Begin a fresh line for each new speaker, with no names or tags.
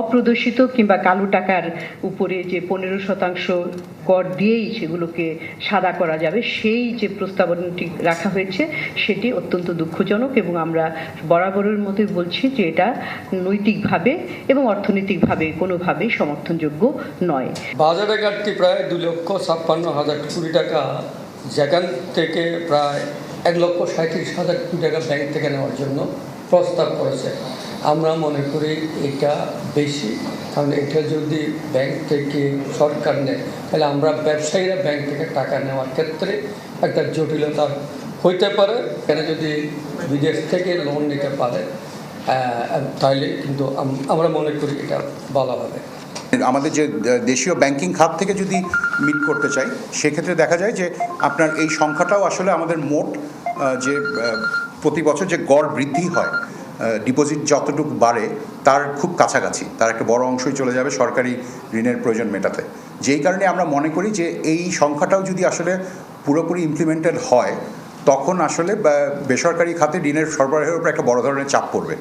অপ্রদর্শিত কিংবা কালো টাকার উপরে যে পনেরো শতাংশ কর দিয়েই সেগুলোকে সাদা করা যাবে, সেই যে প্রস্তাবনাটি রাখা হয়েছে, সেটি অত্যন্ত দুঃখজনক এবং আমরা বরাবরের মতোই বলছি যে এটা নৈতিকভাবে এবং অর্থনৈতিকভাবে কোনোভাবেই সমর্থনযোগ্য নয়।
বাজারে ঘাটতি প্রায় দু লক্ষ ছাপ্পান্ন হাজার কোটি টাকা, যেখান থেকে প্রায় এক লক্ষ সাঁত্রিশ হাজার কোটি টাকা ব্যাংক থেকে নেওয়ার জন্য প্রস্তাব করেছে। আমরা মনে করি এটা বেশি, কারণ এটা যদি ব্যাংক থেকে সরকার নেয়, তাহলে আমরা ব্যবসায়ীরা ব্যাংক থেকে টাকা নেওয়ার ক্ষেত্রে একটা জটিলতা হইতে পারে। এখানে যদি বিদেশ থেকে লোন নিতে পারে তাহলে কিন্তু আমরা মনে করি এটা ভালো হবে।
আমাদের যে দেশীয় ব্যাংকিং খাত থেকে যদি মিট করতে চাই, সেক্ষেত্রে দেখা যায় যে আপনার এই সংখ্যাটাও আসলে আমাদের মোট যে প্রতি বছর যে গড় বৃদ্ধি হয় ডিপোজিট যতটুকু বাড়ে, তার খুব কাছাকাছি, তার একটা বড় অংশই চলে যাবে সরকারি ঋণের প্রয়োজন মেটাতে। যেই কারণে আমরা মনে করি যে এই সংখ্যাটাও যদি আসলে পুরোপুরি ইমপ্লিমেন্টেড হয়, তখন আসলে বেসরকারি খাতে ঋণের সরবরাহের উপর একটা বড় ধরনের চাপ পড়বে।